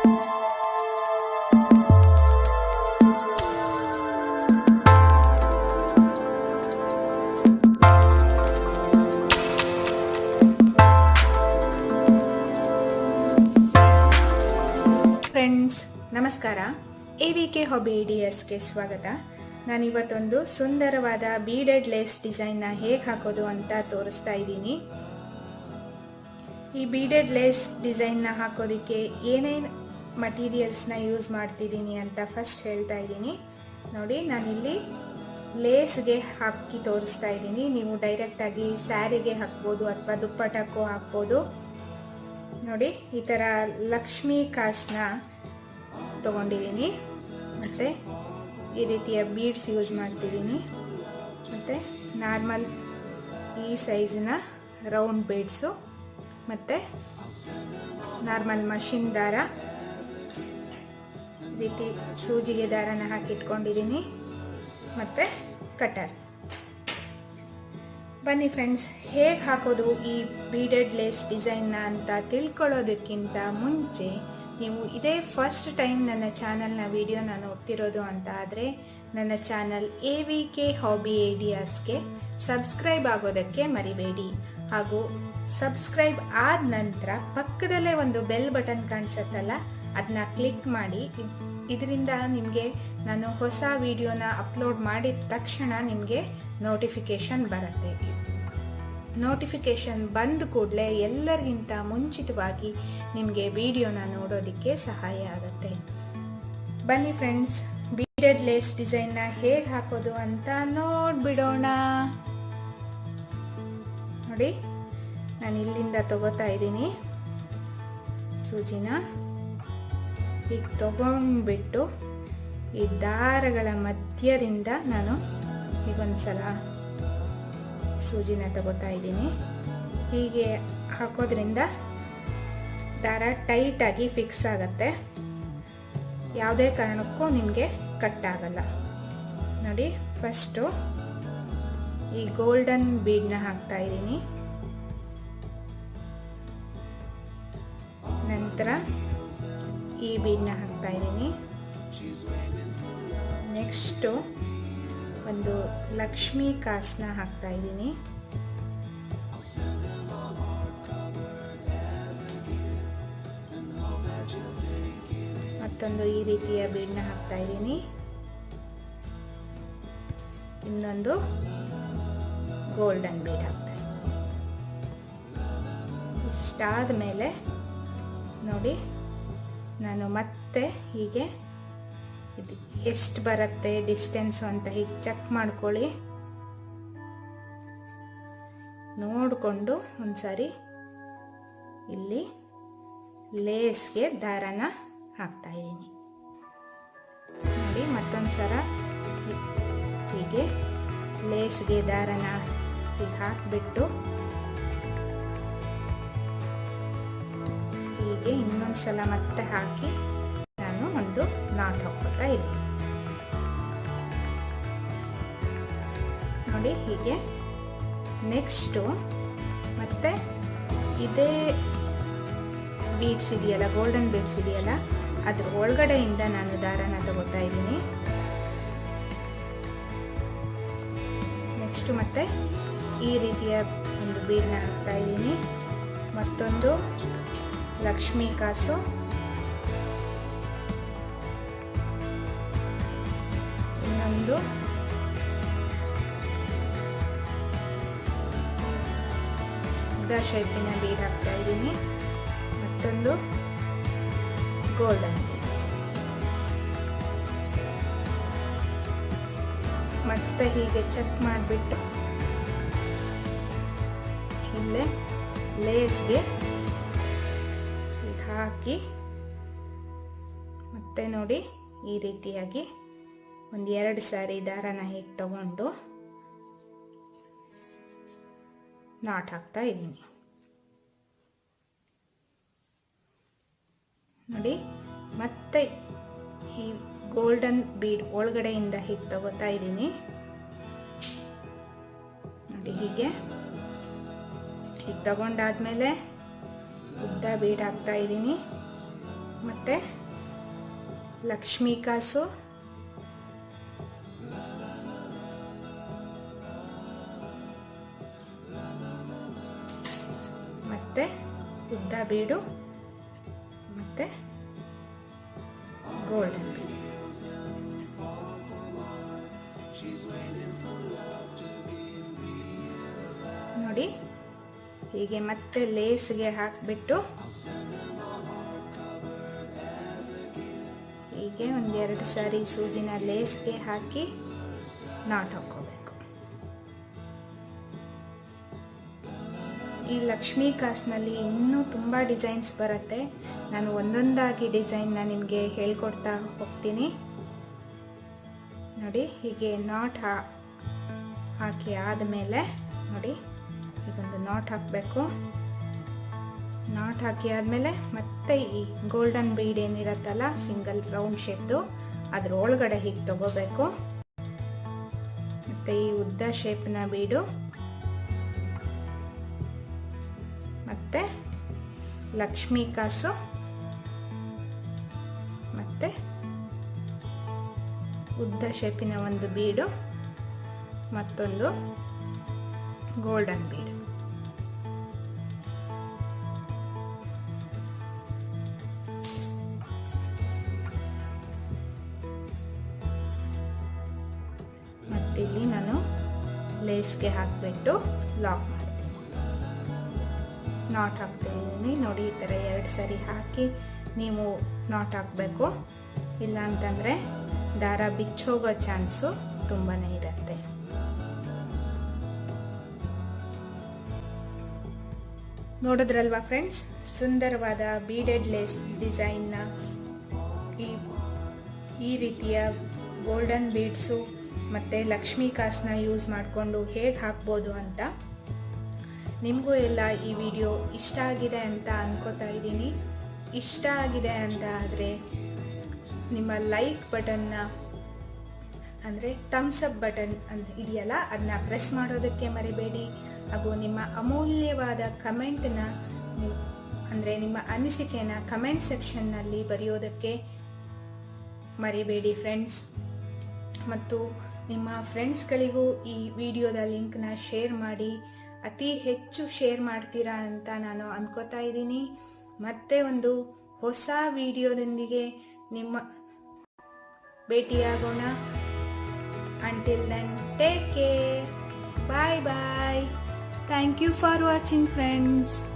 Friends ನಮಸ್ಕಾರ. A V K hobby ಸ್ವಾಗತ. ನಾನಿವತ್ತೊಂದು ಸುಂದರವಾದ ಬೀಡೆಡ್ ಲೇಸ್ ಡಿಸೈನ್ನ ಹೇಗೆ ಹಾಕೋದು ಅಂತ ತೋರಿಸ್ತಾ ಇದ್ದೀನಿ. ಈ ಬೀಡೆಡ್ ಲೇಸ್ ಡಿಸೈನ್ನ ಹಾಕೋದಕ್ಕೆ ಏನೇನು ಮಟೀರಿಯಲ್ಸ್ನ ಯೂಸ್ ಮಾಡ್ತಿದ್ದೀನಿ ಅಂತ ಫಸ್ಟ್ ಹೇಳ್ತಾ ಇದ್ದೀನಿ. ನೋಡಿ, ನಾನಿಲ್ಲಿ ಲೇಸ್ಗೆ ಹಾಕಿ ತೋರಿಸ್ತಾ ಇದ್ದೀನಿ. ನೀವು ಡೈರೆಕ್ಟಾಗಿ ಸ್ಯಾರಿಗೆ ಹಾಕ್ಬೋದು ಅಥವಾ ದುಪ್ಪಟಕ್ಕೂ ಹಾಕ್ಬೋದು. ನೋಡಿ, ಈ ಥರ ಲಕ್ಷ್ಮಿ ಕಾಸ್ನ ತಗೊಂಡಿದ್ದೀನಿ. ಮತ್ತು ಈ ರೀತಿಯ ಬೀಡ್ಸ್ ಯೂಸ್ ಮಾಡ್ತಿದ್ದೀನಿ. ಮತ್ತು ನಾರ್ಮಲ್ ಈ ಸೈಜಿನ ರೌಂಡ್ ಬೀಡ್ಸು ಮತ್ತು ನಾರ್ಮಲ್ ಮಷಿನ್ ದಾರ. ರೀತಿ ಸೂಜಿಗೆ ದಾರನ ಹಾಕಿಟ್ಕೊಂಡಿದ್ದೀನಿ. ಮತ್ತು ಕಟರ್. ಬನ್ನಿ ಫ್ರೆಂಡ್ಸ್, ಹೇಗೆ ಹಾಕೋದು ಈ ಬೀಡೆಡ್ ಲೇಸ್ ಡಿಸೈನ್ನ ಅಂತ ತಿಳ್ಕೊಳ್ಳೋದಕ್ಕಿಂತ ಮುಂಚೆ ನೀವು ಇದೇ ಫಸ್ಟ್ ಟೈಮ್ ನನ್ನ ಚಾನಲ್ನ ವಿಡಿಯೋನ ನೋಡ್ತಿರೋದು ಅಂತ ಆದರೆ ನನ್ನ channel A V K hobby ಐಡಿಯಾಸ್ಗೆ subscribe ಆಗೋದಕ್ಕೆ ಮರಿಬೇಡಿ. ಹಾಗೂ ಸಬ್ಸ್ಕ್ರೈಬ್ ಆದ ನಂತರ ಪಕ್ಕದಲ್ಲೇ ಒಂದು ಬೆಲ್ ಬಟನ್ ಕಾಣಿಸುತ್ತಲ್ಲ ಅದನ್ನ ಕ್ಲಿಕ್ ಮಾಡಿ ಇದರಿಂದ ನಿಮಗೆ ನಾನು ಹೊಸ ವಿಡಿಯೋನ ಅಪ್ಲೋಡ್ ಮಾಡಿದ ತಕ್ಷಣ ನಿಮಗೆ ನೋಟಿಫಿಕೇಷನ್ ಬರುತ್ತೆ. ನೋಟಿಫಿಕೇಷನ್ ಬಂದ ಕೂಡಲೇ ಎಲ್ಲರಿಗಿಂತ ಮುಂಚಿತವಾಗಿ ನಿಮಗೆ ವಿಡಿಯೋನ ನೋಡೋದಕ್ಕೆ ಸಹಾಯ ಆಗುತ್ತೆ. ಬನ್ನಿ ಫ್ರೆಂಡ್ಸ್ ಬೀಡೆಡ್ ಲೇಸ್ ಡಿಸೈನ್ನ ಹೇಗೆ ಹಾಕೋದು ಅಂತ ನೋಡ್ಬಿಡೋಣ. ನೋಡಿ ನಾನು ಇಲ್ಲಿಂದ ತಗೋತಾ ಇದ್ದೀನಿ. ಸೂಜಿನ. ಹೀಗೆ ತಗೊಂಡ್ಬಿಟ್ಟು ಈ ದಾರಗಳ ಮಧ್ಯದಿಂದ ನಾನು ಈಗೊಂದ್ಸಲ ಸೂಜಿನ ತಗೋತಾ ಇದ್ದೀನಿ. ಹೀಗೆ ಹಾಕೋದ್ರಿಂದ ದಾರ ಟೈಟಾಗಿ ಫಿಕ್ಸ್ ಆಗುತ್ತೆ. ಯಾವುದೇ ಕಾರಣಕ್ಕೂ ನಿಮಗೆ ಕಟ್ ಆಗಲ್ಲ. ನೋಡಿ, ಫಸ್ಟು ಈ ಗೋಲ್ಡನ್ ಬೀಡ್ನ ಹಾಕ್ತಾ ಇದ್ದೀನಿ. ನಂತರ ಈ ಬೀಡ್ನ ಹಾಕ್ತಾ ಇದ್ದೀನಿ. ನೆಕ್ಸ್ಟು ಒಂದು ಲಕ್ಷ್ಮಿ ಕಾಸನ್ನ ಹಾಕ್ತಾ ಇದ್ದೀನಿ. ಮತ್ತೊಂದು ಈ ರೀತಿಯ ಬೀಡ್ನ ಹಾಕ್ತಾ ಇದ್ದೀನಿ. ಇನ್ನೊಂದು ಗೋಲ್ಡನ್ ಬೀಡ್ ಹಾಕ್ತಾ ಇದ್ದೀನಿ. ಇಷ್ಟಾದ ಮೇಲೆ ನೋಡಿ ನಾನು ಮತ್ತೆ ಹೀಗೆ ಇದು ಎಷ್ಟು ಬರುತ್ತೆ ಡಿಸ್ಟೆನ್ಸು ಅಂತ ಹೀಗೆ ಚೆಕ್ ಮಾಡ್ಕೊಳ್ಳಿ. ನೋಡಿಕೊಂಡು ಒಂದ್ಸಾರಿ ಇಲ್ಲಿ ಲೇಸ್ಗೆ ದಾರನ ಹಾಕ್ತಾ ಇದ್ದೀನಿ. ನೋಡಿ ಮತ್ತೊಂದು ಸಲ ಹೀಗೆ ಲೇಸ್ಗೆ ದಾರನ ಹೀಗೆ ಹಾಕಿಬಿಟ್ಟು ಹೀಗೆ ಇನ್ನೊಂದು ಸಲ ಮತ್ತೆ ಹಾಕಿ ನಾನು ಒಂದು ನಾಟ್ ಹಾಕೋತಾ ಇದ್ದೀನಿ. ನೋಡಿ ಹೀಗೆ ನೆಕ್ಸ್ಟು ಮತ್ತೆ ಇದೇ ಬೀಡ್ಸ್ ಇದೆಯಲ್ಲ ಗೋಲ್ಡನ್ ಬೀಡ್ಸ್ ಇದೆಯಲ್ಲ, ಅದ್ರ ಒಳಗಡೆಯಿಂದ ನಾನು ದಾರನ ತಗೋತಾ ಇದ್ದೀನಿ. ನೆಕ್ಸ್ಟು ಮತ್ತೆ ಈ ರೀತಿಯ ಒಂದು ಬೀಡ್ನ ಹಾಕ್ತಾ ಇದ್ದೀನಿ. ಮತ್ತೊಂದು ಲಕ್ಷ್ಮೀ ಕಾಸು. ಇನ್ನೊಂದು. ಉದ್ದ ಶೇಪಿನ ಬೀಡ್ ಹಾಕ್ತಾ ಇದ್ದೀನಿ. ಮತ್ತೊಂದು. ಗೋಲ್ಡನ್. ಮತ್ತೆ ಹೀಗೆ ಚೆಕ್ ಮಾಡಿಬಿಟ್ಟು ಇಲ್ಲೇ ಲೇಸ್ಗೆ ಹಾಕಿ ಮತ್ತೆ ನೋಡಿ ಈ ರೀತಿಯಾಗಿ ಒಂದು ಎರಡು ಸಾರಿ ದಾರನ ಹೀಗೆ ತಗೊಂಡು ನಾಟ್ ಹಾಕ್ತಾ ಇದ್ದೀನಿ. ನೋಡಿ, ಮತ್ತೆ ಈ ಗೋಲ್ಡನ್ ಬೀಡ್ ಒಳಗಡೆಯಿಂದ ಹೀಗೆ ತಗೋತಾ ಇದ್ದೀನಿ. ನೋಡಿ ಹೀಗೆ. ಹೀಗೆ ತಗೊಂಡಾದ್ಮೇಲೆ ಉದ್ದ ಬೀಡ್ ಹಾಕ್ತಾ ಇದ್ದೀನಿ. ಮತ್ತು ಲಕ್ಷ್ಮೀ ಕಾಸು ಮತ್ತು ಉದ್ದ ಬೀಡು. ಮತ್ತು ಗೋಲ್ಡನ್ ಹೀಗೆ ಮತ್ತೆ ಲೇಸ್ಗೆ ಹಾಕಿಬಿಟ್ಟು ಹೀಗೆ ಒಂದೆರಡು ಸಾರಿ ಸೂಜಿನ ಲೇಸ್ಗೆ ಹಾಕಿ ನಾಟ್ ಹಾಕೋಬೇಕು ಈ ಲಕ್ಷ್ಮೀ ಕಾಸ್ನಲ್ಲಿ ಇನ್ನೂ ತುಂಬ ಡಿಸೈನ್ಸ್ ಬರುತ್ತೆ. ನಾನು ಒಂದೊಂದಾಗಿ ಡಿಸೈನ್ನ ನಿಮಗೆ ಹೇಳ್ಕೊಡ್ತಾ ಹೋಗ್ತೀನಿ. ನೋಡಿ, ಹೀಗೆ ನಾಟ್ ಹಾಕಿ ಆದಮೇಲೆ ನೋಡಿ. ಈಗೊಂದು ನಾಟ್ ಹಾಕಬೇಕು. ನಾಟ್ ಹಾಕಿ ಆದಮೇಲೆ ಮತ್ತೆ ಈ ಗೋಲ್ಡನ್ ಬೀಡ್ ಏನಿರತ್ತಲ್ಲ ಸಿಂಗಲ್ ರೌಂಡ್ ಶೇಪ್ದು ಅದ್ರ ಒಳಗಡೆ ಹೀಗೆ ತಗೋಬೇಕು. ಮತ್ತು ಈ ಉದ್ದ ಶೇಪ್ನ ಬೀಡು ಮತ್ತು ಲಕ್ಷ್ಮೀ ಕಾಸು. ಮತ್ತು ಉದ್ದ ಶೇಪಿನ ಒಂದು ಬೀಡು ಮತ್ತೊಂದು ಗೋಲ್ಡನ್ ಬೀಡ್ ಮತ್ತಿಲ್ಲಿ ನಾನು ಲೇಸ್ಗೆ ಹಾಕಿಬಿಟ್ಟು ಲಾಕ್ ಮಾಡ್ತೀನಿ. ನಾಟ್ ಹಾಕ್ತೀನಿ. ನೋಡಿ, ಈ ಥರ ಎರಡು ಸರಿ ಹಾಕಿ ನೀವು ನಾಟ್ ಹಾಕಬೇಕು. ಇಲ್ಲ ಅಂತಂದರೆ ದಾರ ಬಿಚ್ಚೋಗೋ ಚಾನ್ಸು ತುಂಬಾ ಇರುತ್ತೆ. ನೋಡಿದ್ರಲ್ವಾ ಫ್ರೆಂಡ್ಸ್ ಸುಂದರವಾದ ಬೀಡೆಡ್ ಲೇಸ್ ಡಿಸೈನ್ನ ಈ ಈ ರೀತಿಯ ಗೋಲ್ಡನ್ ಬೀಡ್ಸು ಮತ್ತು ಲಕ್ಷ್ಮೀ ಕಾಸನ್ನ ಯೂಸ್ ಮಾಡಿಕೊಂಡು ಹೇಗೆ ಹಾಕ್ಬೋದು ಅಂತ ನಿಮಗೂ ಎಲ್ಲ ಈ ವಿಡಿಯೋ ಇಷ್ಟ ಆಗಿದೆ ಅಂತ ಅನ್ಕೋತಾ ಇದ್ದೀನಿ. ಇಷ್ಟ ಆಗಿದೆ ಅಂತ ಆದರೆ ನಿಮ್ಮ ಲೈಕ್ ಬಟನ್ನ ಅಂದರೆ ಥಮ್ಸ್ ಅಪ್ ಬಟನ್ ಅಂತ ಇದೆಯಲ್ಲ ಅದನ್ನ ಪ್ರೆಸ್ ಮಾಡೋದಕ್ಕೆ ಮರಿಬೇಡಿ. ಹಾಗೂ ನಿಮ್ಮ ಅಮೂಲ್ಯವಾದ ಕಮೆಂಟನ್ನ ಅಂದರೆ ನಿಮ್ಮ ಅನಿಸಿಕೆನ ಕಮೆಂಟ್ ಸೆಕ್ಷನ್ನಲ್ಲಿ ಬರೆಯೋದಕ್ಕೆ ಮರಿಬೇಡಿ ಫ್ರೆಂಡ್ಸ್ ಮತ್ತು ನಿಮ್ಮ ಫ್ರೆಂಡ್ಸ್ಗಳಿಗೂ ಈ ವಿಡಿಯೋದ ಲಿಂಕ್ನ ಶೇರ್ ಮಾಡಿ, ಅತಿ ಹೆಚ್ಚು ಶೇರ್ ಮಾಡ್ತೀರಾ ಅಂತ ನಾನು ಅನ್ಕೋತಾ ಇದ್ದೀನಿ. ಮತ್ತೆ ಒಂದು ಹೊಸ ವಿಡಿಯೋದೊಂದಿಗೆ ನಿಮ್ಮ ಭೇಟಿಯಾಗೋಣ. Until then take care bye bye thank you for watching friends